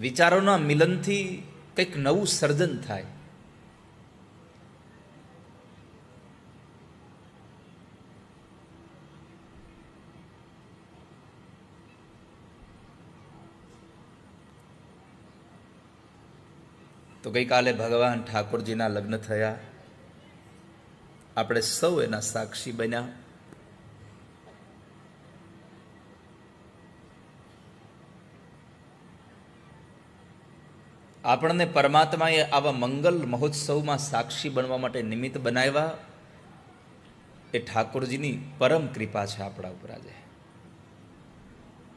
વિચારોના મિલનથી કંઈક નવું સર્જન થાય. તો ગઈકાલે ભગવાન ઠાકોરજીના લગ્ન થયા. આપણે સૌ એના સાક્ષી બન્યા. આપણને પરમાત્માએ આવા મંગલ મહોત્સવમાં સાક્ષી બનવા માટે નિમિત્ત બનાવ્યા. એ ઠાકોરજીની પરમ કૃપા છે આપણા ઉપર આજે.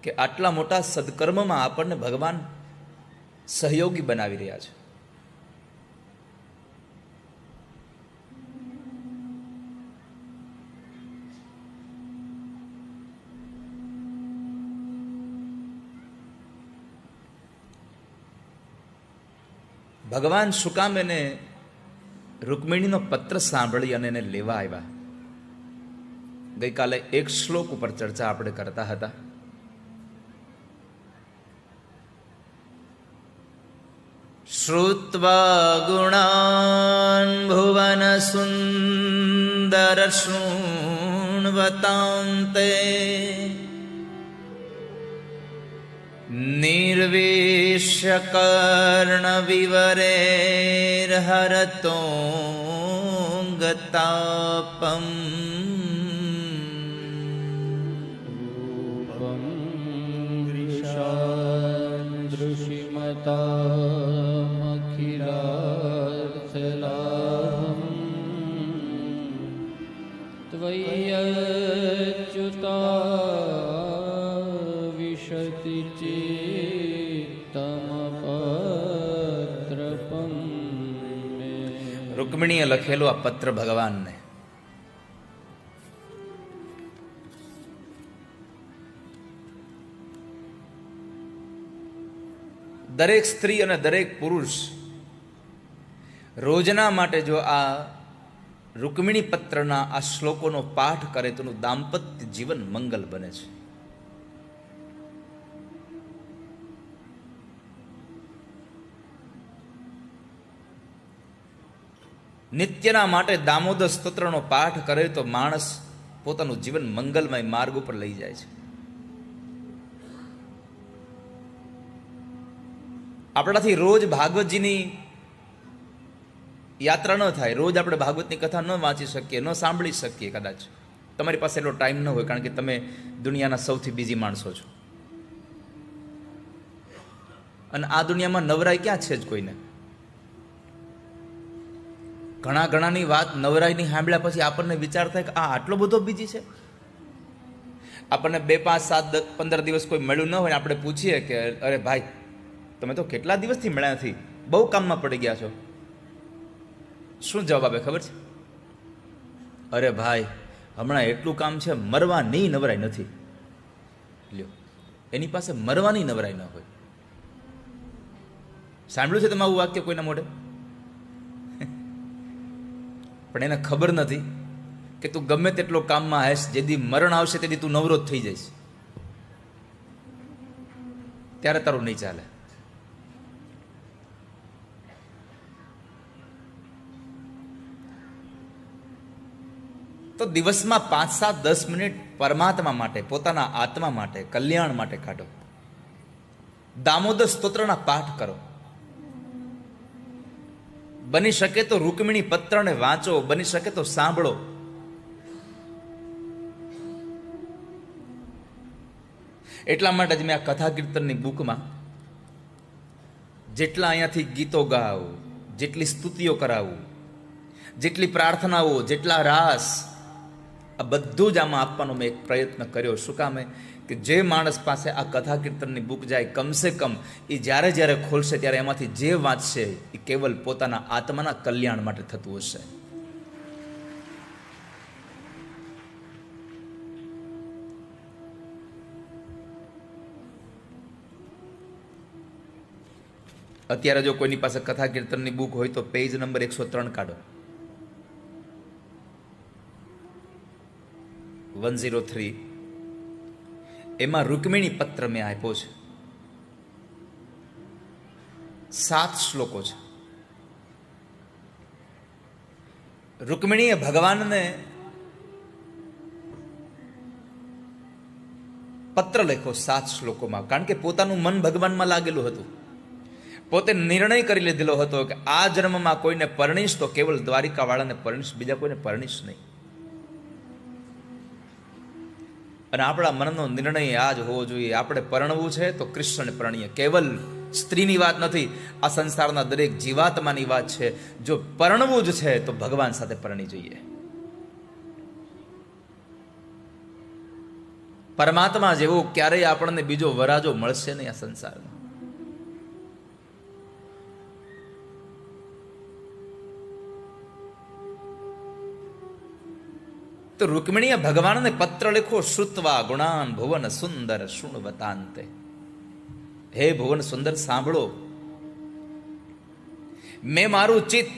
કે આટલા મોટા સદકર્મમાં આપણને ભગવાન સહયોગી બનાવી રહ્યા છે. ભગવાન સુકામ એને રૂકમિણીનો પત્ર સાંભળી અને એને લેવા આવ્યા. ગઈકાલે એક શ્લોક ઉપર ચર્ચા આપણે કરતા હતા. શ્રુત્વા ગુણાન ભુવન સુંદર શૃણવતાંતે નિર્વે कर्णविवरेर्हरतो गतापम् रूपं दृशिमतामखिलार्थलाभम् त्वय्यच्युता રૂકમિણીએ લખેલો આ પત્ર ભગવાનને. દરેક સ્ત્રી અને દરેક પુરુષ રોજના માટે જો આ રૂકમિણી પત્રના આ શ્લોકોનો પાઠ કરે તો દાંપત્ય જીવન મંગલ બને છે. નિત્યના માટે દામોદર સ્તોત્રનો પાઠ કરે તો માણસ પોતાનું જીવન મંગલમય માર્ગ ઉપર લઈ જાય છે. આપણાથી રોજ ભાગવતજીની યાત્રા ન થાય, રોજ આપણે ભાગવતની કથા ન વાંચી શકીએ, ન સાંભળી શકીએ કદાચ. તમારી પાસે એટલો ટાઈમ ન હોય કારણ કે તમે દુનિયાના સૌથી બીજી માણસો છો. અને આ દુનિયામાં નવરાઈ ક્યાં છે જ કોઈને? ઘણા ઘણાની વાત નવરાઈની સાંભળ્યા પછી આપણને વિચાર થાય કે આ આટલો બધો બીજી છે? આપણને બે, પાંચ, સાત પંદર દિવસ કોઈ મળ્યું ન હોય આપણે પૂછીએ કે, અરે ભાઈ, તમે તો કેટલા દિવસથી મળ્યા નથી? બહુ કામમાં પડી ગયા છો. શું જવાબ આપે ખબર છે? અરે ભાઈ, હમણાં એટલું કામ છે, મરવાની નવરાઈ નથી. લ્યો, એની પાસે મરવાની નવરાઈ ન હોય. સાંભળ્યું છે તમે આવું વાક્ય કોઈના મોઢે? પણ એને ખબર નથી કે તું ગમે તેટલો કામમાં હશ જેથી મરણ આવશે તેથી તું નવરોધ થઈ જઈશ. ત્યારે તારું નહીં ચાલે. તો દિવસમાં પાંચ, સાત, દસ મિનિટ પરમાત્મા માટે, પોતાના આત્મા માટે, કલ્યાણ માટે કાઢો. દામોદર સ્તોત્રના પાઠ કરો. બની શકે તો રૂકમિણી પત્રને વાંચો, બની શકે તો સાંભળો. એટલા માટે જ મેં આ કથા કીર્તનની બુકમાં જેટલા અહીંયાથી ગીતો ગાવ જેટલી સ્તુતિઓ કરાવું, જેટલી પ્રાર્થનાઓ, જેટલા રાસ આ બધું જ આમાં આપવાનો મેં એક પ્રયત્ન કર્યો. શું કામે કે જે માણસ પાસે આ કથા કીર્તનની બુક જાય, કમસે કમ એ જ્યારે જ્યારે ખોલશે ત્યારે એમાંથી જે વાંચશે એ કેવલ પોતાના આત્માના કલ્યાણ માટે થતું હશે. અત્યારે જો કોઈની પાસે કથા કીર્તનની બુક હોય તો પેજ નંબર એકસો ત્રણ કાઢો. One zero three. એમાં રૂકમિણી પત્ર મેં આપ્યો છે. સાત શ્લોકો છે. રૂકમિણીએ ભગવાનને પત્ર લખ્યો સાત શ્લોકોમાં, કારણ કે પોતાનું મન ભગવાનમાં લાગેલું હતું. પોતે નિર્ણય કરી લીધેલો હતો કે આ જન્મમાં કોઈને પરણીશ તો કેવલ દ્વારિકાવાળાને પરણીશ, બીજા કોઈને પરણીશ નહીં. અને આપણા મનનો નિર્ણય આ જ હોવો જોઈએ. આપણે પરણવું છે તો કૃષ્ણને પરણીએ. કેવલ સ્ત્રીની વાત નથી, આ સંસારના દરેક જીવાત્માની વાત છે. જો પરણવું જ છે તો ભગવાન સાથે પરણી જોઈએ. પરમાત્મા જેવો ક્યારેય આપણને બીજો વરાજો મળશે નહીં આ સંસારમાં. તો રૂકમિણીએ ભગવાનને પત્ર લખો શ્રુત્વા ગુણાન ભુવન સુંદર શુણવતાંતે હે ભુવન સુંદર સાંભળો મેં મારું ચિત્ત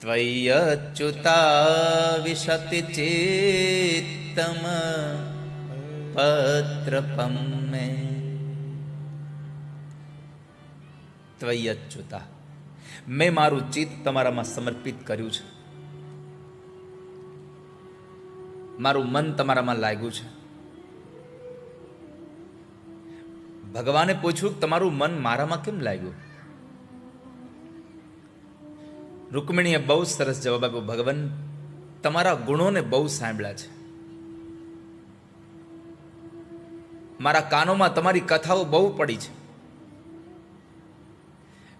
ત્વયચ્યુતા વિશતિ ચિત્તમ પત્રપમ મે ત્વયચ્યુતા મેં મારું ચિત્ત તમારામાં સમર્પિત કર્યું છે મારું મન તમારામાં લાગ્યું છે. ભગવાને પૂછ્યું તમારું મન મારામાં કેમ લાગ્યું? રૂકમિણીએ બહુ સરસ જવાબ આપ્યો, ભગવાન, તમારા ગુણોને બહુ સાંભળ્યા છે. મારા કાનોમાં તમારી કથાઓ બહુ પડી છે.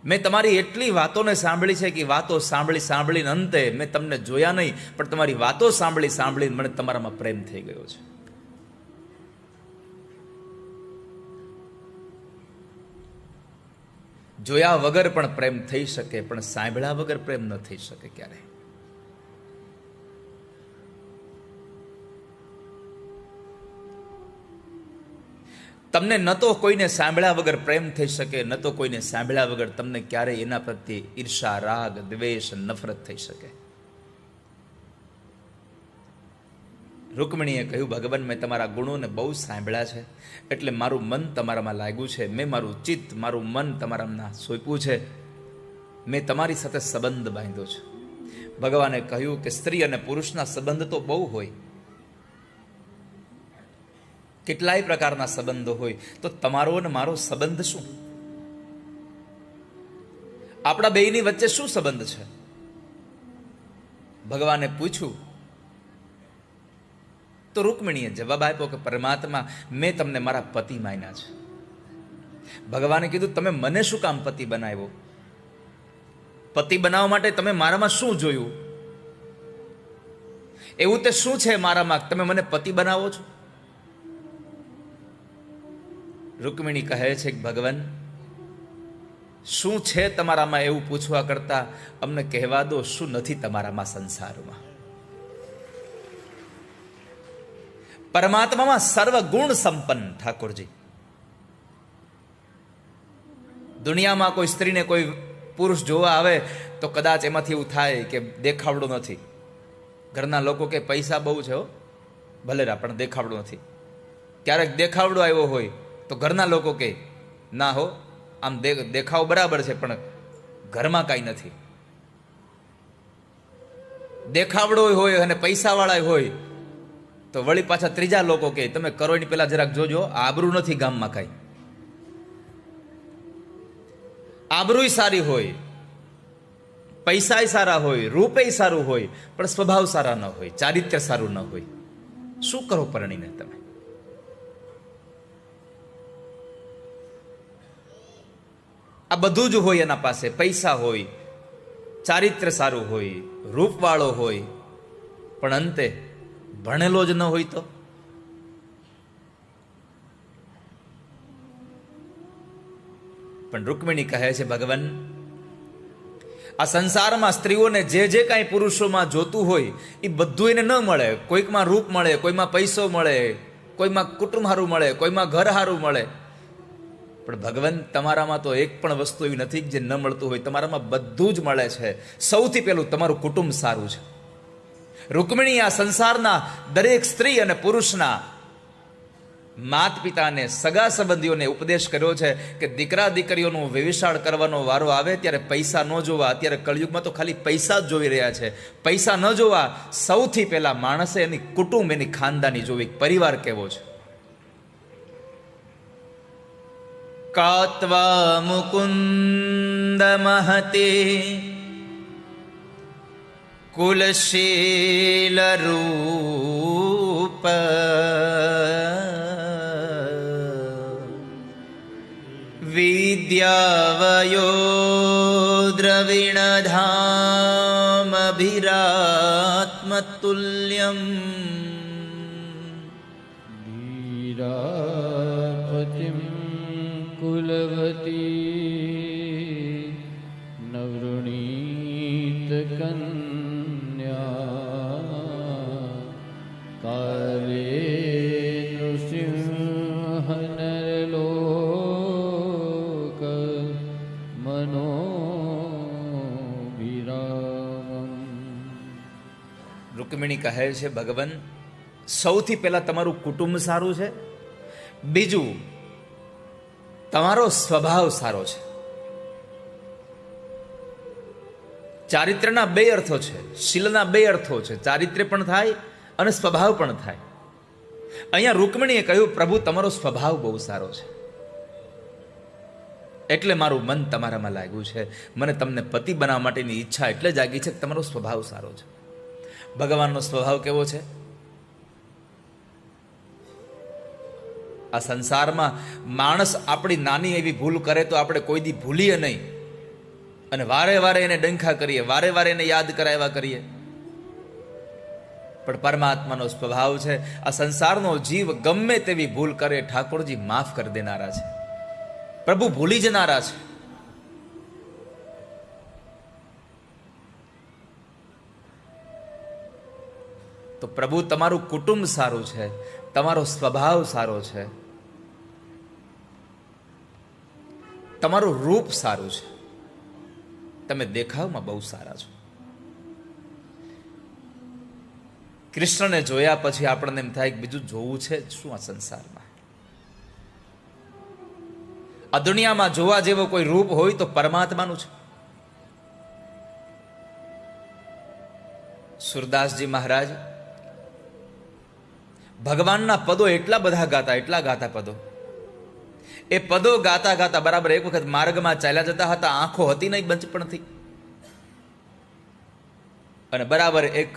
મેં તમારી એટલી વાતોને સાંભળી છે કે વાતો સાંભળી સાંભળીને અંતે મેં તમને જોયા નહીં, પણ તમારી વાતો સાંભળી સાંભળીને મને તમારામાં પ્રેમ થઈ ગયો છે. જોયા વગર પણ પ્રેમ થઈ શકે, પણ સાંભળ્યા વગર પ્રેમ ન થઈ શકે ક્યારે? તમને ન તો કોઈને સાંભળ્યા વગર પ્રેમ થઈ શકે, ન તો કોઈને સાંભળ્યા વગર તમને ક્યારેય એના પ્રત્યે ઈર્ષા, રાગ, દ્વેષ, નફરત થઈ શકે. રૂકમણીએ કહ્યું, ભગવાન, મેં તમારા ગુણોને બહુ સાંભળ્યા છે, એટલે મારું મન તમારામાં લાગ્યું છે. મેં મારું ચિત્ત, મારું મન તમારામાં સોંપ્યું છે. મેં તમારી સાથે સંબંધ બાંધ્યો છે. ભગવાને કહ્યું કે સ્ત્રી અને પુરુષના સંબંધ તો બહુ હોય કેટલાય પ્રકારના સંબંધો હોય, તો તમારો અને મારો સંબંધ શું? આપણા બેયની વચ્ચે શું સંબંધ છે? ભગવાને પૂછ્યું, તો રૂકમિણીએ જવાબ આપ્યો કે, પરમાત્મા, મેં તમને મારા પતિ માન્યા છે. ભગવાને કીધું, તમે મને શું કામ પતિ બનાવ્યો? પતિ બનાવવા માટે તમે મારામાં શું જોયું? એવું તે શું છે મારામાં? તમે મને પતિ બનાવો છો? રૂકમિણી કહે છે કે, ભગવાન, શું છે તમારામાં એવું પૂછવા કરતા? અમને કહેવા દો, શું નથી તમારામાં સંસારમાં? પરમાત્મામાં સર્વગુણ સંપન્ન, ઠાકોરજી. દુનિયામાં કોઈ સ્ત્રીને કોઈ પુરુષ જોવા આવે, તો કદાચ એમાંથી એવું થાય કે દેખાવડો નથી. ઘરના લોકો કે, પૈસા બહુ છે હો, ભલે રા, પણ દેખાવડો નથી. ક્યારેક દેખાવડો આવ્યો હોય તો ઘરના લોકો કે, ના હો, આમ દેખાવ બરાબર છે, પણ ઘરમાં કાંઈ નથી. દેખાવડો હોય અને પૈસાવાળા હોય, તો વળી પાછા ત્રીજા લોકો કે, તમે કરો એની પહેલા જરાક જોજો, આબરૂ નથી ગામમાં કાંઈ. આબરૂય સારી હોય, પૈસાય સારા હોય, રૂપેય સારું હોય, પણ સ્વભાવ સારા ન હોય ચારિત્ર્ય સારું ન હોય. શું કરો પરણીને તમે? આ બધું જ હોય એના પાસે. પૈસા હોય ચારિત્ર્ય સારું હોય, રૂપવાળો હોય, પણ અંતે ભણેલો જ ન હોય તો? પણ રૂકમિણી કહે છે, ભગવાન, આ સંસારમાં સ્ત્રીઓને જે જે કાંઈ પુરુષોમાં જોતું હોય એ બધું એને ન મળે. કોઈકમાં રૂપ મળે, કોઈમાં પૈસો મળે, કોઈમાં કુટુંબ સારું મળે, કોઈમાં ઘર સારું મળે. પણ ભગવાન તમારામાં તો એક પણ વસ્તુ એવી નથી જે ન મળતું હોય. તમારામાં બધું જ મળે છે. સૌથી પહેલું તમારું કુટુંબ સારું છે. રૂકમિણી આ સંસારના દરેક સ્ત્રી અને પુરુષના માત પિતાને સગા સંબંધીઓને ઉપદેશ કર્યો છે કે દીકરા દીકરીઓનું વ્યવિશાળ કરવાનો વારો આવે ત્યારે પૈસા ન જોવા. અત્યારે કળિયુગમાં તો ખાલી પૈસા જ જોઈ રહ્યા છે. પૈસા ન જોવા સૌથી પહેલાં માણસે એની કુટુંબ, એની ખાનદાની જોવી પરિવાર કેવો છે. મુકુંદ મહતે કુલશીલ રૂપ વિદ્યાવયો દ્રવિણધામભિરાત્મતુલ્યમ કુલવતી નવૃણીત કન્યા કાલે નૃસિંહ નરલોક મનો રૂકમિણી કહે છે, ભગવાન, સૌથી પહેલા તમારું કુટુંબ સારું છે, બીજું તમારો સ્વભાવ સારો છે. ચારિત્ર્યના બે અર્થો છે, શીલના બે અર્થો છે, ચારિત્ર્ય પણ થાય અને સ્વભાવ પણ થાય. અહીંયા રૂકમણીએ કહ્યું, પ્રભુ, તમારો સ્વભાવ બહુ સારો છે. એટલે મારું મન તમારામાં લાગ્યું છે. મને તમને પતિ બનાવવા માટેની ઈચ્છા એટલે જાગી છે કે તમારો સ્વભાવ સારો છે. ભગવાનનો સ્વભાવ કેવો છે? આ સંસારમાં માણસ આપણી નાની એવી ભૂલ કરે તો આપણે કોઈ દી ભૂલીએ નહીં. અને વારે વારે એને ડંખા કરીએ, વારે વારે એને યાદ કરાવ્યા કરીએ. પણ પરમાત્માનો સ્વભાવ છે, આ સંસારનો જીવ ગમે તેવી ભૂલ કરે, ઠાકોરજી માફ કરી દેનારા છે. પ્રભુ ભૂલી જનારા છે. તો પ્રભુ તમારું કુટુંબ સારું છે, તમારો સ્વભાવ સારો છે. તમારું રૂપ સારું છે. તમે દેખાવમાં બહુ સારા છો. કૃષ્ણને જોયા પછી આપણને એમ થાય કે બીજું જોવું છે શું આ સંસારમાં? આ દુનિયામાં જોવા જેવો કોઈ રૂપ હોય તો પરમાત્માનું છે. સુરદાસજી મહારાજ, ભગવાનના પદો એટલા બધા ગાતા, એટલા ગાતા પદો. એ પદો ગાતા ગાતા બરાબર એક વખત માર્ગમાં ચાલ્યા જતા હતા, આંખો હતી નહીં બંચપણથી અને બરાબર એક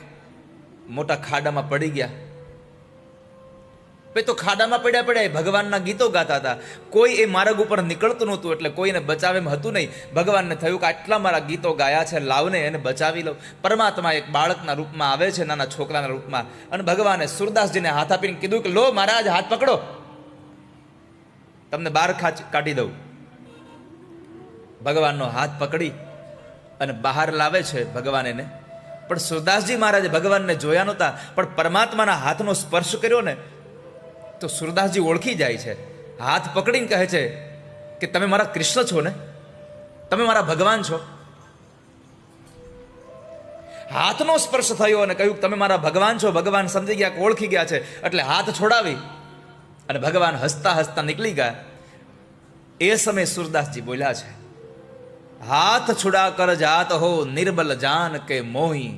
મોટા ખાડામાં પડી ગયા. પછી તો ખાડામાં પડ્યા પડ્યા ભગવાનના ગીતો ગાતા હતા. કોઈ એ માર્ગ ઉપર નીકળતું નહોતું, એટલે કોઈને બચાવે એમ હતું નહીં. ભગવાનને થયું કે આટલા મારા ગીતો ગાયા છે, લાવને એને બચાવી લો પરમાત્મા એક બાળકના રૂપમાં આવે છે, નાના છોકરાના રૂપમાં. અને ભગવાને સુરદાસજીને હાથ આપીને કીધું કે, લો, મહારાજ, હાથ પકડો. તમને બહાર કાઢી દઉં. ભગવાનનો હાથ પકડી અને બહાર લાવે છે ભગવાન એને. પણ સુરદાસજી મહારાજે ભગવાનને જોયા નહોતા, પણ પરમાત્માના હાથનો સ્પર્શ કર્યો ને, તો સુરદાસજી ઓળખી જાય છે. હાથ પકડીને કહે છે કે તમે મારા કૃષ્ણ છો ને? તમે મારા ભગવાન છો? હાથનો સ્પર્શ થયો અને કહ્યું તમે મારા ભગવાન છો. ભગવાન સમજી ગયા કે ઓળખી ગયા છે. એટલે હાથ છોડાવી. અને ભગવાન હસતા હસતા નીકળી ગયા. એ સમયે સુરદાસજી બોલ્યા છે, હાથ છુડા કર જાત હો નિર્બલ જાન કે મોહી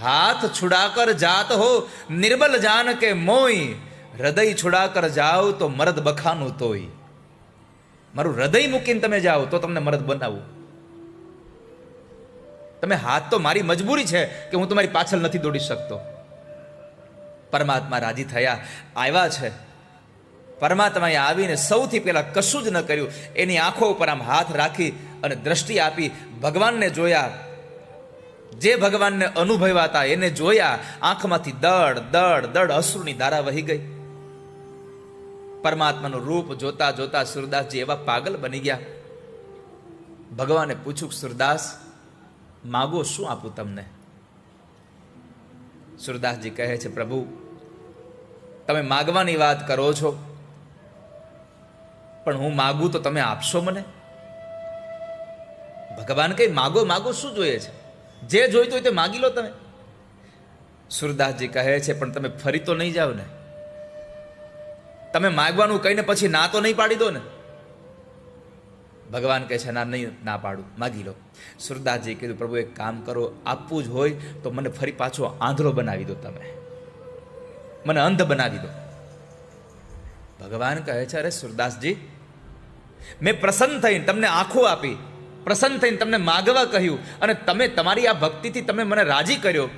હાથ છુડા કર જાત હો નિર્બલ જાન કે મોહી હૃદય છુડા કર જાઓ તો મરદ બખાનું તોય. મારું હૃદય મૂકીને તમે જાઓ તો તમને મરદ બનાવું. તમે હાથ તો મારી મજબૂરી છે કે હું તમારી પાછળ નથી દોડી શકતો. પરમાત્મા રાજી થયા, આવ્યા છે. પરમાત્માએ આવીને સૌથી પહેલાં કશું જ ન કર્યું. એની આંખો ઉપર આમ હાથ રાખી અને દ્રષ્ટિ આપી ભગવાનને જોયા. જે ભગવાનને અનુભવ્યા હતા એને જોયા, આંખમાંથી દડ દડ દડ અશ્રુની ધારા વહી ગઈ. પરમાત્માનું રૂપ જોતા જોતા સુરદાસજી એવા પાગલ બની ગયા. ભગવાને પૂછ્યું, સુરદાસ, માગો શું આપું તમને? સુરદાસજી કહે છે, પ્રભુ, તમે માગવાની વાત કરો છો. પણ હું માગું તો તમે આપશો મને? ભગવાન કઈ માગો માગો, શું જોઈએ છે? જે જોઈતું હોય તે માગી લો તમે. સુરદાસજી કહે છે, પણ તમે ફરી તો નહીં જાઓ ને. તમે માગવાનું કહીને પછી ના તો નહીં પાડી દો ને. ભગવાન કહે છે, ના, નહીં, ના પાડું, માગી લો. સુરદાસજી કીધું, પ્રભુ, એક કામ કરો, આપવું જ હોય તો મને ફરી પાછો આંધળો બનાવી દો તમે. મને અંધ બનાવી દો. ભગવાન કહે છે, અરે સુરદાસજી મેં પ્રસન્ન થઈને તમને આંખો આપી, પ્રસન્ન થઈને તમને માગવા કહ્યું અને તમે તમારી આ ભક્તિથી તમે મને રાજી કર્યો.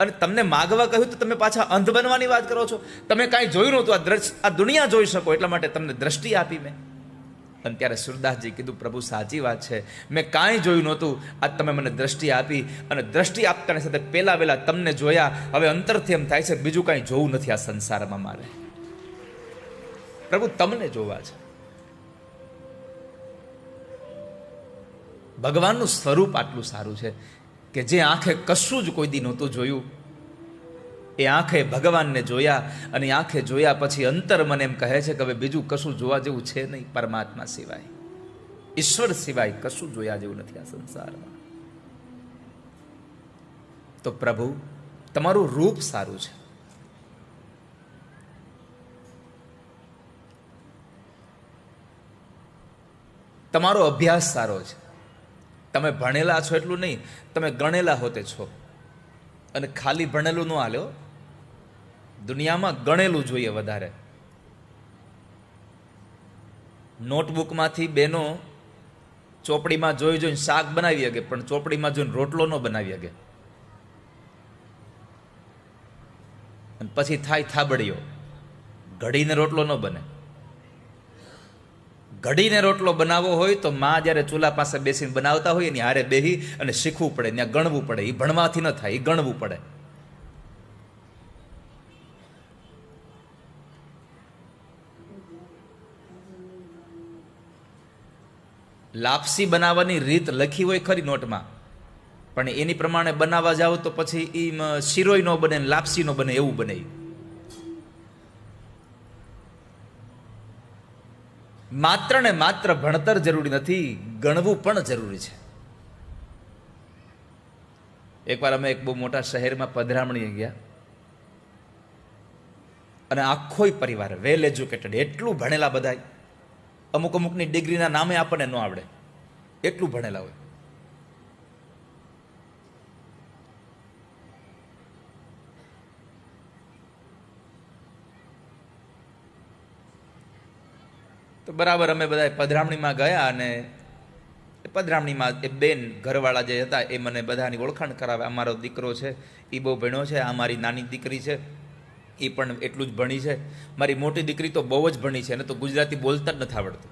અને તમને માગવા કહ્યું તો તમે પાછા અંધ બનવાની વાત કરો છો. તમે કાંઈ જોયું નહોતું, આ દ્રશ, આ દુનિયા જોઈ શકો એટલા માટે તમને દ્રષ્ટિ આપી મેં. અને ત્યારે સુરદાસજી કીધું, પ્રભુ, સાચી વાત છે. મેં કાંઈ જોયું નહોતું. આજ તમે મને દ્રષ્ટિ આપી અને દ્રષ્ટિ આપતાની સાથે પહેલા વહેલા તમને જોયા. હવે અંતરથી એમ થાય છે બીજું કાંઈ જોવું નથી આ સંસારમાં મારે. પ્રભુ, તમને જોવા છે. ભગવાનનું સ્વરૂપ આટલું સારું છે કે જે આંખે કશું જ કોઈ દી નહોતું જોયું. એ આંખે ભગવાનને જોયા અને આંખે જોયા પછી અંતર મને એમ કહે છે કે હવે બીજું કશું જોવા જેવું છે નહીં, પરમાત્મા સિવાય. ઈશ્વર સિવાય કશું જોયા જેવું નથી આ સંસારમાં. તો પ્રભુ, તમારું રૂપ સારું છે. તમારો અભ્યાસ સારો છે. તમે ભણેલા છો એટલું નહીં, તમે ગણેલા હોતે છો. અને ખાલી ભણેલું ન હાલ્યો દુનિયામાં ગણેલું જોઈએ વધારે. નોટબુકમાંથી બેનો ચોપડીમાં જોઈ જોઈને શાક બનાવી શકે, પણ ચોપડીમાં જોઈને રોટલો ન બનાવી શકે. અને પછી થાય થાબડીઓ. ઘડીને રોટલો ન બને. ઘડીને રોટલો બનાવવો હોય તો માં જ્યારે ચૂલા પાસે બેસીને બનાવતા હોય એની હારે બેહી અને શીખવું પડે, ત્યાં ગણવું પડે. એ ભણવાથી ન થાય એ ગણવું પડે. લાપસી બનાવવાની રીત લખી હોય ખરી નોટમાં, પણ એની પ્રમાણે બનાવવા જાવ તો પછી એ શીરોય ન બને લાપસી ન બને એવું બને માત્ર ને માત્ર ભણતર જરૂરી નથી, ગણવું પણ જરૂરી છે. એકવાર અમે એક બહુ મોટા શહેરમાં પધરામણીએ ગયા. અને આખોય પરિવાર, વેલ એજ્યુકેટેડ, એટલું ભણેલા બધાય. અમુક અમુકની ડિગ્રીના નામે આપણને ન આવડે. એટલું ભણેલા હોય. બરાબર અમે બધા પધરામણીમાં ગયા અને એ પધરામણીમાં એ બેન ઘરવાળા જે હતા એ મને બધાની ઓળખાણ કરાવે. અમારો દીકરો છે એ બહુ ભણ્યો છે, આ મારી નાની દીકરી છે એ પણ એટલું જ ભણી છે. મારી મોટી દીકરી તો બહુ જ ભણી છે, એને તો ગુજરાતી બોલતા જ નથી આવડતું.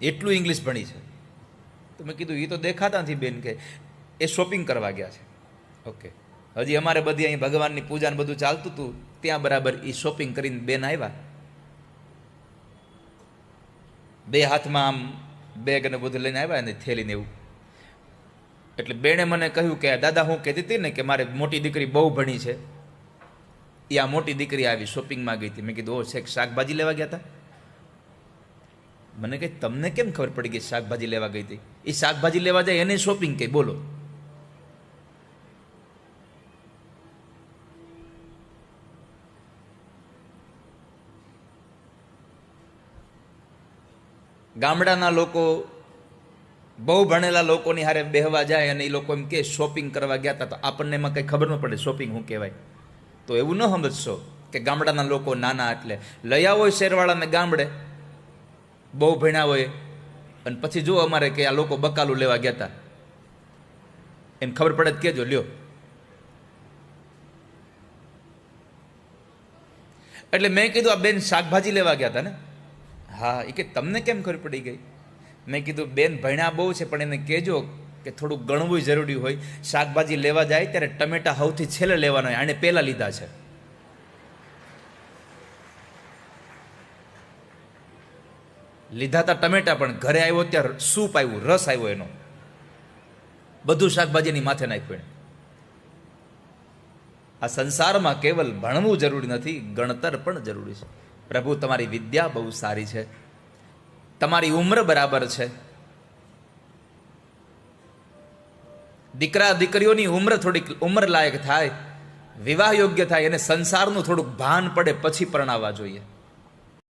એટલું ઇંગ્લિશ ભણી છે. તો મેં કીધું એ તો દેખાતા નથી બેન કે, એ શોપિંગ કરવા ગયા છે. ઓકે. હજી અમારે બધી અહીં ભગવાનની પૂજા ને બધું ચાલતું હતું, ત્યાં બરાબર એ શોપિંગ કરીને બેન આવ્યા. બે હાથમાં આમ બેગ અને બધું લઈને આવ્યા અને થેલીને એવું. એટલે બેણે મને કહ્યું કે, દાદા, હું કહેતી હતી ને કે મારે મોટી દીકરી બહુ ભણી છે. એ આ મોટી દીકરી આવી શોપિંગમાં ગઈ હતી. મેં કીધું ઓ શેખ શાકભાજી લેવા ગયા હતા મને કહે, તમને કેમ ખબર પડી ગઈ શાકભાજી લેવા ગઈ હતી? એ શાકભાજી લેવા જાય એને શોપિંગ કહી, બોલો. ગામડાના લોકો, બહુ ભણેલા લોકોની હારે બેહવા જાય અને એ લોકો એમ કે શોપિંગ કરવા ગયા હતા તો આપણને એમાં કંઈ ખબર ન પડે શોપિંગ શું કહેવાય. તો એવું ન સમજશો કે ગામડાના લોકો નાના એટલે. લઈ આવો શેરવાળાને ગામડે, બહુ ભણ્યા હોય, અને પછી જો અમારે કે આ લોકો બકાલું લેવા ગયા હતા એમ ખબર પડે જ કેજો લ્યો. એટલે મેં કીધું આ બેન શાકભાજી લેવા ગયા હતા ને? હા એ કે તમને કેમ ખબર પડી ગઈ? મેં કીધું, બેન, ભણ્યા બહુ છે, પણ એને કહેજો કે થોડું ગણવું જરૂરી હોય. શાકભાજી લેવા જાય ત્યારે ટમેટા સૌથી છેલ્લે લેવાના હોય આણે પહેલાં લીધા છે. લીધા હતા ટમેટા, પણ ઘરે આવ્યો ત્યારે સૂપ આવ્યું, રસ આવ્યો એનો. બધું શાકભાજીની માથે નાખ્યું આ સંસારમાં કેવલ ભણવું જરૂરી નથી, ગણતર પણ જરૂરી છે. પ્રભુ, તમારી વિદ્યા બહુ સારી છે. તમારી ઉંમર બરાબર છે. દીકરા દીકરીઓની ઉંમર થોડીક ઉંમર લાયક થાય, વિવાહ યોગ્ય થાય એને સંસારનું થોડુંક ભાન પડે, પછી પરણાવવા જોઈએ.